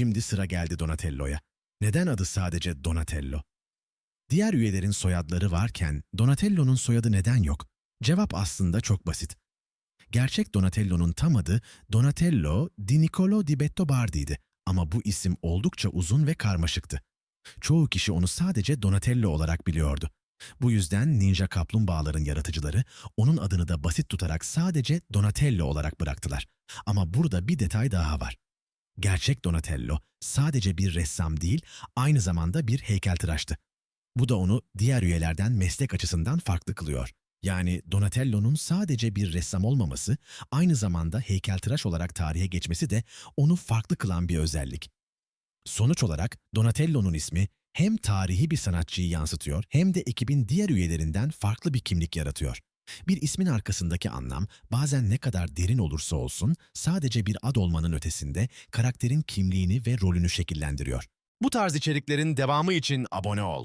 Şimdi sıra geldi Donatello'ya. Neden adı sadece Donatello? Diğer üyelerin soyadları varken Donatello'nun soyadı neden yok? Cevap aslında çok basit. Gerçek Donatello'nun tam adı Donatello di Niccolo di Bettobardi'ydi ama bu isim oldukça uzun ve karmaşıktı. Çoğu kişi onu sadece Donatello olarak biliyordu. Bu yüzden Ninja Kaplumbağaların yaratıcıları onun adını da basit tutarak sadece Donatello olarak bıraktılar. Ama burada bir detay daha var. Gerçek Donatello sadece bir ressam değil, aynı zamanda bir heykeltıraştı. Bu da onu diğer üyelerden meslek açısından farklı kılıyor. Yani Donatello'nun sadece bir ressam olmaması, aynı zamanda heykeltıraş olarak tarihe geçmesi de onu farklı kılan bir özellik. Sonuç olarak Donatello'nun ismi hem tarihi bir sanatçıyı yansıtıyor hem de ekibin diğer üyelerinden farklı bir kimlik yaratıyor. Bir ismin arkasındaki anlam bazen ne kadar derin olursa olsun sadece bir ad olmanın ötesinde karakterin kimliğini ve rolünü şekillendiriyor. Bu tarz içeriklerin devamı için abone ol.